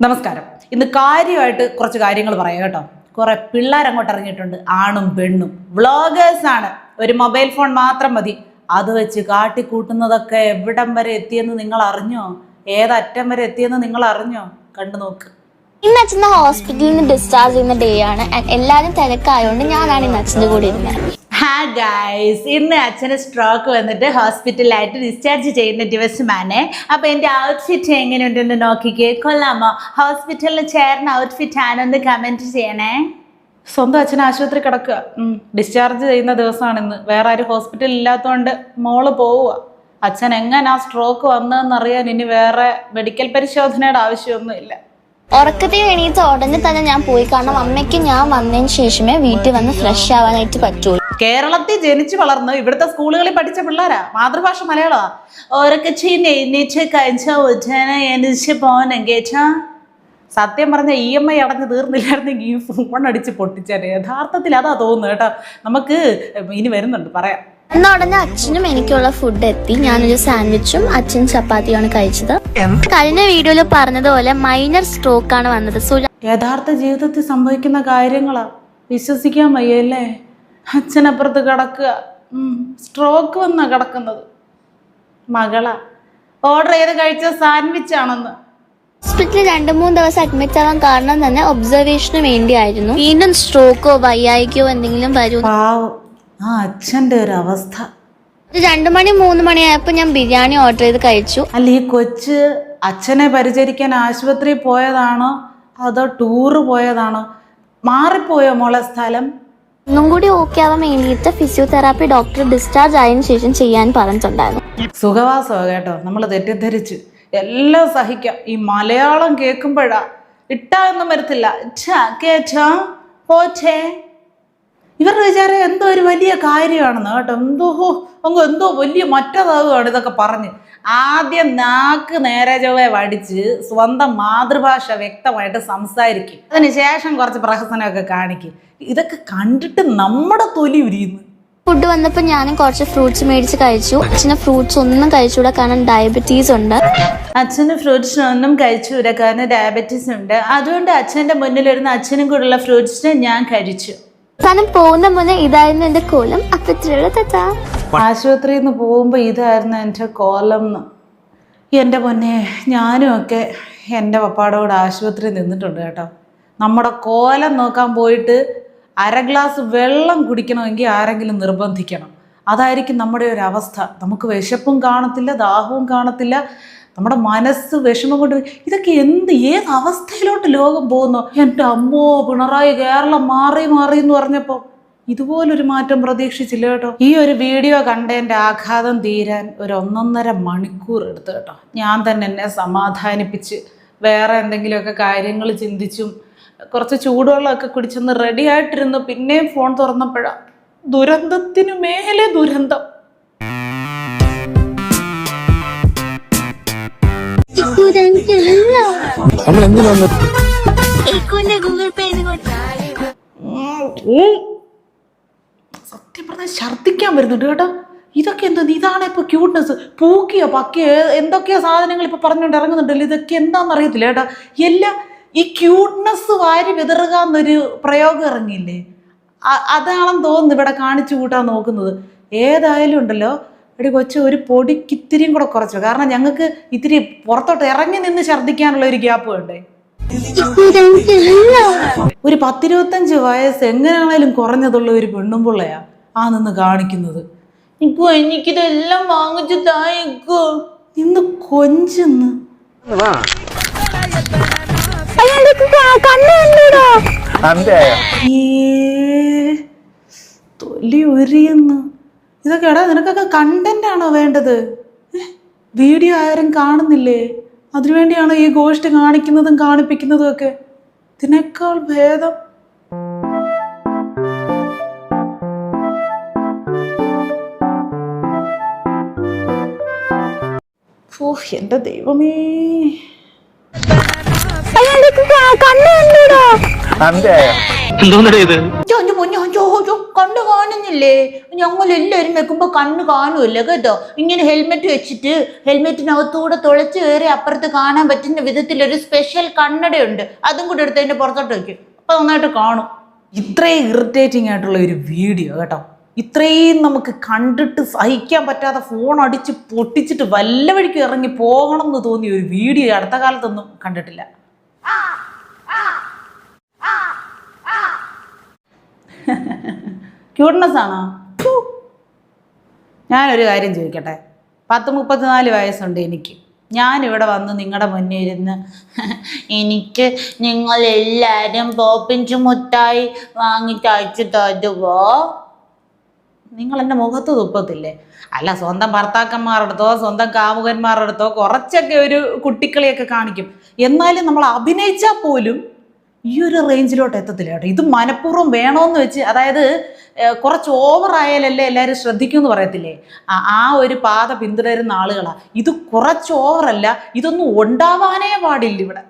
നമസ്കാരം. ഇന്ന് കാര്യമായിട്ട് കുറച്ച് കാര്യങ്ങൾ പറയാം കേട്ടോ. കുറെ പിള്ളേർ അങ്ങോട്ട് ഇറങ്ങിയിട്ടുണ്ട്. ആണും പെണ്ണും. വ്ളോഗേഴ്സ് ആണ്. ഒരു മൊബൈൽ ഫോൺ മാത്രം മതി. അത് വെച്ച് കാട്ടിക്കൂട്ടുന്നതൊക്കെ എവിടം വരെ എത്തിയെന്ന് നിങ്ങൾ അറിഞ്ഞോ? ഏതറ്റം വരെ എത്തിയെന്ന് നിങ്ങൾ അറിഞ്ഞോ? കണ്ടു നോക്ക്. ഇന്ന് അച്ഛന്റെ ഹോസ്പിറ്റലിൽ നിന്ന് ഡിസ്ചാർജ് ചെയ്യുന്ന ഡേ ആണ്. എല്ലാവരും തിരക്കായതുകൊണ്ട് ഞാനാണ് ഇന്ന് അച്ഛന്റെ കൂടെ ഇരുന്നത്. ഹാ ഗൈസ് ഇന്ന് അച്ഛന് സ്ട്രോക്ക് വന്നിട്ട് ഹോസ്പിറ്റലിലായിട്ട് ഡിസ്ചാർജ് ചെയ്യുന്ന ദിവസമാണ്. അപ്പോൾ എന്റെ ഔട്ട്ഫിറ്റ് എങ്ങനെയുണ്ടെന്ന് നോക്കിക്കേ. കൊള്ളാമോ? ഹോസ്പിറ്റലിൽ ചേർന്ന ഔട്ട്ഫിറ്റ് ആണോ എന്ന് കമന്റ് ചെയ്യണേ. സ്വന്തം അച്ഛൻ ആശുപത്രി കിടക്കുക. ഡിസ്ചാർജ് ചെയ്യുന്ന ദിവസമാണ് ഇന്ന്. വേറെ ആരും ഹോസ്പിറ്റലിൽ ഇല്ലാത്തതുകൊണ്ട് മോൾ പോവുക. അച്ഛൻ എങ്ങനെ ആ സ്ട്രോക്ക് വന്നതെന്നറിയാൻ ഇനി വേറെ മെഡിക്കൽ പരിശോധനയുടെ ആവശ്യമൊന്നുമില്ല. ഉറക്കത്തിൽ എണീറ്റ് ഉടനെ തന്നെ ഞാൻ പോയി. കാരണം അമ്മയ്ക്ക് ഞാൻ വന്നതിന് ശേഷമേ വീട്ടിൽ വന്ന് ഫ്രഷ് ആവാനായിട്ട് പറ്റുള്ളൂ കേരളത്തിൽ ജനിച്ചു വളർന്ന് ഇവിടുത്തെ സ്കൂളുകളിൽ പഠിച്ച പിള്ളേരാ? മാതൃഭാഷ മലയാളമാ? ഓരൊക്കെ ചീന എണീച്ച് കഴിച്ച ഉച്ചനെ എണീച്ച് പോകാൻ കേട്ടാ സത്യം പറഞ്ഞ ഇ എം ഐ അടഞ്ഞ് തീർന്നില്ലായിരുന്നെങ്കിൽ ഈ ഫോൺ അടിച്ച് പൊട്ടിച്ചേനെ. യഥാർത്ഥത്തിൽ അതാ തോന്നുന്നു കേട്ടോ. നമുക്ക് ഇനി വരുന്നുണ്ട്. പറയാം. എന്ന ഉടനെ അച്ഛനും എനിക്കുള്ള ഫുഡ് എത്തി. ഞാനൊരു സാൻഡ്വിച്ചും അച്ഛൻ ചപ്പാത്തിയാണ് കഴിച്ചത്. കഴിഞ്ഞ വീഡിയോയിൽ പറഞ്ഞതുപോലെ മൈനർ സ്ട്രോക്ക് ആണ് വന്നത്. സോ യഥാർത്ഥ ജീവിതത്തിൽ സംഭവിക്കുന്ന കാര്യങ്ങളാ. വിശ്വസിക്കാൻ വയ്യല്ലേ? അച്ഛനപ്പുറത്ത് കിടക്കുക. സ്ട്രോക്ക് വന്നാ കിടക്കുന്നത്. മകള. ഓർഡർ ചെയ്ത് കഴിച്ച സാൻഡ്വിച്ച് ആണെന്ന്. ഹോസ്പിറ്റലിൽ രണ്ട് മൂന്ന് ദിവസം അഡ്മിറ്റ് ആവാൻ കാരണം തന്നെ ഒബ്സർവേഷന് വേണ്ടിയായിരുന്നു. വീണ്ടും സ്ട്രോക്കോ വയ്യായിക്കോ എന്തെങ്കിലും വരും. പാവം. ആ അച്ഛന്റെ ഒരു അവസ്ഥ. ഒരു രണ്ട് മണി മൂന്ന് മണി ആയപ്പോൾ ഞാൻ ബിരിയാണി ഓർഡർ ചെയ്ത് കഴിച്ചു. അല്ല ഈ കൊച്ച് അച്ഛനെ പരിചരിക്കാൻ ആശുപത്രിയിൽ പോയതാണോ? അതോ ടൂറ് പോയതാണോ? മാറിപ്പോയോ മോളെ സ്ഥലം? ഒന്നും കൂടി ഓക്കെ ആവാൻ വേണ്ടിയിട്ട് ഫിസിയോതെറാപ്പി ഡോക്ടർ ഡിസ്ചാർജ് ആയതിനു ശേഷം ചെയ്യാൻ പറഞ്ഞിട്ടുണ്ടായിരുന്നു. സുഖവാസോ കേട്ടോ നമ്മൾ തെറ്റിദ്ധരിച്ച് എല്ലാം സഹിക്കാം. ഈ മലയാളം കേൾക്കുമ്പോഴാ ഇട്ടാ ഒന്നും വരത്തില്ല. ഇവരുടെ വിചാരം എന്തോ ഒരു വലിയ കാര്യമാണെന്ന് കേട്ടോ. എന്തോ അങ്ങ് എന്തോ വലിയ മറ്റതാവുകയാണ് ഇതൊക്കെ പറഞ്ഞ്. ആദ്യം നാക്ക് നേരെ ചൊവ്വെ വടിച്ച് സ്വന്തം മാതൃഭാഷ വ്യക്തമായിട്ട് സംസാരിക്കും. അതിനുശേഷം കുറച്ച് പ്രഹസനമൊക്കെ കാണിക്കും. ഇതൊക്കെ കണ്ടിട്ട് നമ്മുടെ തൊലി ഉരിയുന്നു. ഫുഡ് വന്നപ്പോൾ ഞാനും കുറച്ച് ഫ്രൂട്ട്സ് മേടിച്ച് കഴിച്ചു. അച്ഛന് ഫ്രൂട്ട്സ് ഒന്നും കഴിച്ചുകൂടാ കാരണം ഡയബറ്റീസ് ഉണ്ട്. അച്ഛന് ഫ്രൂട്ട്സ് ഒന്നും കഴിച്ചുകൂടാ കാരണം ഡയബറ്റീസ് ഉണ്ട്. അതുകൊണ്ട് അച്ഛന്റെ മുന്നിലിരുന്ന് അച്ഛനും കൂടെയുള്ള ഫ്രൂട്ട്സിനെ ഞാൻ കഴിച്ചു. അവസാനം പോകുന്ന മുന്നേ ഇതായിരുന്നു എന്റെ കോലം. അപ്പത്തിലുള്ള തത്ത ആശുപത്രിയിൽ നിന്ന് പോകുമ്പോൾ ഇതായിരുന്നു എന്റെ കോലം എന്റെ പൊന്നെ ഞാനും ഒക്കെ എന്റെ പപ്പാടെ കൂടെ ആശുപത്രിയിൽ നിന്നിട്ടുണ്ട് കേട്ടോ. നമ്മുടെ കോലം നോക്കാൻ പോയിട്ട് അര ഗ്ലാസ് വെള്ളം കുടിക്കണമെങ്കിൽ ആരെങ്കിലും നിർബന്ധിക്കണം. അതായിരിക്കും നമ്മുടെ ഒരു അവസ്ഥ. നമുക്ക് വിശപ്പും കാണത്തില്ല ദാഹവും കാണത്തില്ല. നമ്മുടെ മനസ്സ് വിഷമം കൊണ്ട് ഇതൊക്കെ എന്ത് ഏത് അവസ്ഥയിലോട്ട് ലോകം പോകുന്നു? എന്റെ അമ്മോ പിണറായി കേരളം മാറി മാറി എന്ന് പറഞ്ഞപ്പോൾ ഇതുപോലൊരു മാറ്റം പ്രതീക്ഷിച്ചില്ല കേട്ടോ. ഈ ഒരു വീഡിയോ കണ്ടതിന്റെ ആഘാതം തീരാൻ ഒരു ഒന്നൊന്നര മണിക്കൂർ എടുത്തു കേട്ടോ. ഞാൻ തന്നെ എന്നെ സമാധാനിപ്പിച്ച് വേറെ എന്തെങ്കിലുമൊക്കെ കാര്യങ്ങൾ ചിന്തിച്ചും കുറച്ച് ചൂടുവെള്ളമൊക്കെ കുടിച്ചൊന്ന് റെഡി ആയിട്ടിരുന്നു. പിന്നെയും ഫോൺ തുറന്നപ്പോഴാണ് ദുരന്തത്തിനു മേലെ ദുരന്തം. നമ്മൾ എന്തിനു വന്നു ഗൂഗിൾ ഓ സത്യം പറഞ്ഞാൽ ഛർദ്ദിക്കാൻ വരുന്നുണ്ട് കേട്ടോ. ഇതൊക്കെ എന്താ ഇതാണ് ഇപ്പൊ ക്യൂട്ട്നെസ് പൂക്കിയോ പക്കിയ? എന്തൊക്കെയാ സാധനങ്ങൾ ഇപ്പൊ പറഞ്ഞുകൊണ്ട് ഇറങ്ങുന്നുണ്ടല്ലോ. ഇതൊക്കെ എന്താണെന്ന് അറിയത്തില്ല കേട്ടോ. എല്ലാ ഈ ക്യൂട്ട്നെസ് വാരി വിതറുക എന്നൊരു പ്രയോഗം ഇറങ്ങിയില്ലേ? അതാണെന്ന് തോന്നുന്നു ഇവിടെ കാണിച്ചു കൂട്ടാൻ നോക്കുന്നത്. ഏതായാലും ഉണ്ടല്ലോ. എടി കൊച്ചു ഒരു പൊടിക്ക് ഇത്തിരിയും കൂടെ കുറച്ചു. കാരണം ഞങ്ങൾക്ക് ഇത്തിരി പുറത്തോട്ട് ഇറങ്ങി നിന്ന് ഛർദ്ദിക്കാനുള്ള ഒരു ഗ്യാപ്പ് വേണ്ടേ? ഒരു പത്തിരുപത്തഞ്ച് വയസ്സ് എങ്ങനെയാണേലും കുറഞ്ഞതുള്ള ഒരു പെണ്ണും പിള്ളയാ ആ നിന്ന് കാണിക്കുന്നത്. ഇക്കോ എനിക്കിതെല്ലാം വാങ്ങിച്ചു തായിക്കോ. ഇന്ന് കൊഞ്ചെന്ന്. തൊലി ഉരിയുന്നു. ഇതൊക്കെ എടാ നിനക്കൊക്കെ കണ്ടന്റ് ആണോ വേണ്ടത്? വീഡിയോ ആരും കാണുന്നില്ലേ? അതിനുവേണ്ടിയാണോ ഈ ഗോഷ്ഠി കാണിക്കുന്നതും കാണിപ്പിക്കുന്നതും ഒക്കെ? ഇതിനേക്കാൾ ഭേദം. ഓ എന്റെ ദൈവമേ. കണ്ണു എന്തോന്നടേ ഇത്? ഇത് കണ്ണ് കാണുന്നില്ലേ? ഞങ്ങൾ എല്ലാവരും വെക്കുമ്പോൾ കണ്ണ് കാണുമല്ലോ കേട്ടോ? ഇങ്ങനെ ഹെൽമെറ്റ് വെച്ചിട്ട് ഹെൽമെറ്റിനകത്തൂടെ തുളച്ച് കയറി അപ്പുറത്ത് കാണാൻ പറ്റുന്ന വിധത്തിൽ ഒരു സ്പെഷ്യൽ കണ്ണടയുണ്ട്. അതും കൂടെ എടുത്ത് അതിന്റെ പുറത്തോട്ട് വയ്ക്കും അപ്പോൾ നന്നായിട്ട് കാണും. ഇത്രയും ഇറിറ്റേറ്റിംഗ് ആയിട്ടുള്ള ഒരു വീഡിയോ കേട്ടോ? ഇത്രയും നമുക്ക് കണ്ടിട്ട് സഹിക്കാൻ പറ്റാതെ ഫോൺ അടിച്ച് പൊട്ടിച്ചിട്ട് വല്ല വഴിക്ക് ഇറങ്ങി പോകണം എന്ന് തോന്നിയ ഒരു വീഡിയോ അടുത്ത കാലത്തൊന്നും കണ്ടിട്ടില്ല. ക്യൂട്ട്നെസ് ആണോ. ഞാനൊരു കാര്യം ചോദിക്കട്ടെ. പത്ത് മുപ്പത്തിനാല് വയസ്സുണ്ട് എനിക്ക്. ഞാനിവിടെ വന്ന് നിങ്ങളുടെ മുന്നിൽ ഇരുന്ന് എനിക്ക് നിങ്ങളെല്ലാവരും പോപ്പിഞ്ച് മുട്ടായി വാങ്ങിച്ച് അയച്ചു തരുവോ? നിങ്ങൾ എന്റെ മുഖത്ത് തുപ്പത്തില്ലേ? അല്ല സ്വന്തം ഭർത്താക്കന്മാരുടെ അടുത്തോ സ്വന്തം കാമുകന്മാരുടെ അടുത്തോ കുറച്ചൊക്കെ ഒരു കുട്ടിക്കളിയൊക്കെ കാണിക്കും. എന്നാലും നമ്മൾ അഭിനയിച്ചാൽ പോലും ഈ ഒരു റേഞ്ചിലോട്ട് എത്തത്തില്ല കേട്ടോ. ഇത് മനഃപൂർവം വേണമെന്ന് വെച്ച് അതായത് കുറച്ച് ഓവർ ആയാലല്ലേ എല്ലാവരും ശ്രദ്ധിക്കും എന്ന് പറയത്തില്ലേ? ആ ഒരു പാത പിന്തുടരുന്ന ആളുകളാണ് ഇത് കുറച്ച് ഓവറല്ല ഇതൊന്നും ഉണ്ടാവാനേ പാടില്ല ഇവിടെ.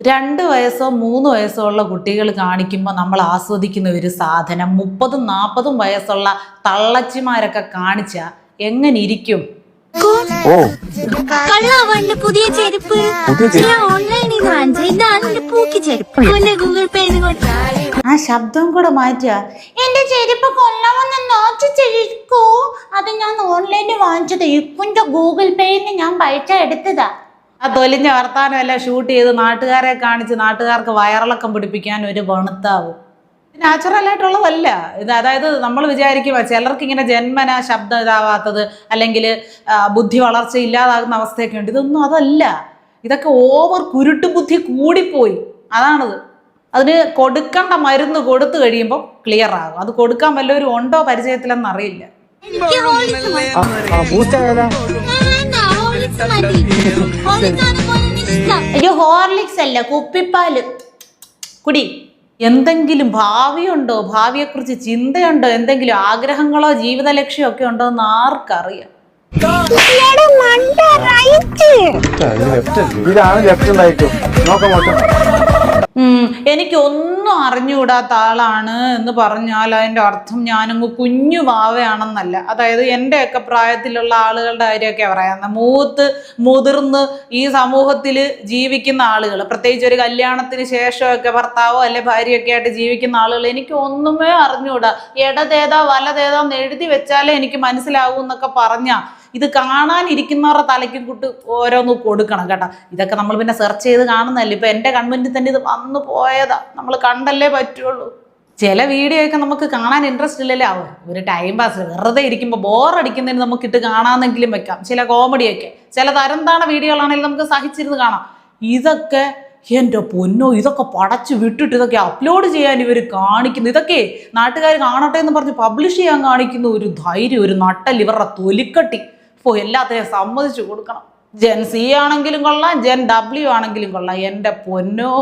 രണ്ട് വയസ്സോ മൂന്ന് വയസ്സോ ഉള്ള കുട്ടികൾ കാണിക്കുമ്പോൾ നമ്മൾ ആസ്വദിക്കുന്ന ഒരു സാധനം മുപ്പതും നാൽപ്പതും വയസ്സുള്ള തള്ളച്ചിമാരൊക്കെ കാണിച്ചാൽ എങ്ങനെ ഇരിക്കും? ഓ. പുതിയ ചെരുപ്പ്. ഞാൻ ഓൺലൈനിൽ നിന്ന് വാങ്ങിച്ചത് ഇതാണ് എന്റെ പൂക്കി ചെരുപ്പ്. ഗൂഗിൾ പേയിൽ ആ ശബ്ദം കൂടെ മാറ്റുക. എന്റെ ചെരുപ്പ് കൊല്ലാമെന്ന് നോക്കി ചെരുക്കൂ. അത് ഞാൻ ഓൺലൈനിൽ വാങ്ങിച്ചത്. ഇക്കുന്റെ ഗൂഗിൾ പേയിൽ നിന്ന് ഞാൻ പൈസ എടുത്തതാ. ആ തൊലിഞ്ഞ വർത്താനം എല്ലാം ഷൂട്ട് ചെയ്ത് നാട്ടുകാരെ കാണിച്ച് നാട്ടുകാർക്ക് വയറിളക്കം പിടിപ്പിക്കാൻ ഒരു വണുത്താവും നാച്ചുറൽ ആയിട്ടുള്ളതല്ല ഇത് അതായത് നമ്മൾ വിചാരിക്കുക ചിലർക്ക് ഇങ്ങനെ ജന്മന ശബ്ദം ഇതാവാത്തത് അല്ലെങ്കിൽ ബുദ്ധി വളർച്ച ഇല്ലാതാകുന്ന അവസ്ഥയൊക്കെ ഉണ്ട് ഇതൊന്നും അതല്ല ഇതൊക്കെ ഓവർ കുരുട്ട് ബുദ്ധി കൂടിപ്പോയി അതാണത് അതിന് കൊടുക്കേണ്ട മരുന്ന് കൊടുത്തു കഴിയുമ്പോൾ ക്ലിയർ ആകും അത് കൊടുക്കാൻ വല്ലവരും ഉണ്ടോ പരിചയത്തിലെന്ന് അറിയില്ല. അയ്യോ ഹോർലിക്സ് അല്ല കുപ്പിപ്പാൽ കുടി എന്തെങ്കിലും ഭാവിയുണ്ടോ? ഭാവിയെക്കുറിച്ച് ചിന്തയുണ്ടോ? എന്തെങ്കിലും ആഗ്രഹങ്ങളോ ജീവിത ലക്ഷ്യമോ ഒക്കെ ഉണ്ടോ എന്ന് ആർക്കറിയാം. ഇതാണ് ലെഫ്റ്റ് ഉണ്ടായിട്ടും നോക്കാം എനിക്കൊന്നും അറിഞ്ഞുകൂടാത്ത ആളാണ് എന്ന് പറഞ്ഞാൽ അതിന്റെ അർത്ഥം ഞാനങ്ങ് കുഞ്ഞു വാവയാണെന്നല്ല. അതായത് എന്റെയൊക്കെ പ്രായത്തിലുള്ള ആളുകളുടെ കാര്യമൊക്കെ പറയാം മൂത്ത് മുതിർന്ന് ഈ സമൂഹത്തിൽ ജീവിക്കുന്ന ആളുകൾ പ്രത്യേകിച്ച് ഒരു കല്യാണത്തിന് ശേഷമൊക്കെ ഭർത്താവോ അല്ലെ ഭാര്യയൊക്കെ ആയിട്ട് ജീവിക്കുന്ന ആളുകൾ എനിക്ക് ഒന്നുമേ അറിഞ്ഞുകൂടാ ഇടതേതാ വലതേതാന്ന് എഴുതി വെച്ചാലേ എനിക്ക് മനസ്സിലാവൂ എന്നൊക്കെ പറഞ്ഞാൽ ഇത് കാണാനിരിക്കുന്നവരുടെ തലയ്ക്കും കുട്ട് ഓരോന്ന് കൊടുക്കണം കേട്ടോ. ഇതൊക്കെ നമ്മൾ പിന്നെ സെർച്ച് ചെയ്ത് കാണുന്നതല്ലേ. ഇപ്പം എന്റെ കൺമുന്നിൽ തന്നെ ഇത് വന്നു പോയതാ. നമ്മൾ കണ്ടല്ലേ പറ്റുള്ളൂ. ചില വീഡിയോ ഒക്കെ നമുക്ക് കാണാൻ ഇൻട്രസ്റ്റ് ഇല്ലല്ലേ? ആവും ഒരു ടൈം പാസ് വെറുതെ ഇരിക്കുമ്പോൾ ബോറടിക്കുന്നതിന് നമുക്ക് ഇട്ട് കാണാമെന്നെങ്കിലും വെക്കാം. ചില കോമഡിയൊക്കെ ചില തരം താണ വീഡിയോകളാണെങ്കിലും നമുക്ക് സഹിച്ചിരുന്ന് കാണാം. ഇതൊക്കെ എന്റെ പൊന്നോ ഇതൊക്കെ പടച്ച് വിട്ടിട്ട് ഇതൊക്കെ അപ്ലോഡ് ചെയ്യാൻ ഇവർ കാണിക്കുന്നു. ഇതൊക്കെ നാട്ടുകാർ കാണട്ടെ എന്ന് പറഞ്ഞ് പബ്ലിഷ് ചെയ്യാൻ കാണിക്കുന്ന ഒരു ധൈര്യം ഒരു നട്ടൽ ഇവരുടെ തൊലിക്കട്ടി. ഓ എല്ലാത്തിനെയും സമ്മതിച്ചു കൊടുക്കണം. ജെൻ സി ആണെങ്കിലും കൊള്ളാം ജെൻ ഡബ്ല്യു ആണെങ്കിലും കൊള്ളാം. എന്റെ പൊന്നോ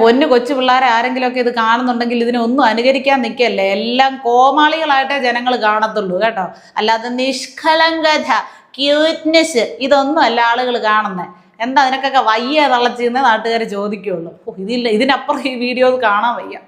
പൊന്നു കൊച്ചു പിള്ളേരെ ആരെങ്കിലുമൊക്കെ ഇത് കാണുന്നുണ്ടെങ്കിൽ ഇതിനൊന്നും അനുകരിക്കാൻ നിൽക്കല്ലേ എല്ലാം കോമാളികളായിട്ടേ ജനങ്ങൾ കാണത്തുള്ളൂ കേട്ടോ. അല്ലാതെ നിഷ്കളങ്കത ക്യൂട്ട്നെസ് ഇതൊന്നും അല്ല ആളുകൾ കാണുന്നത് എന്താ അതിനൊക്കെ വയ്യ തള്ളച്ചെന്ന് നാട്ടുകാർ ചോദിക്കുകയുള്ളൂ ഇതില്ല ഇതിനപ്പുറം ഈ വീഡിയോ കാണാൻ വയ്യ.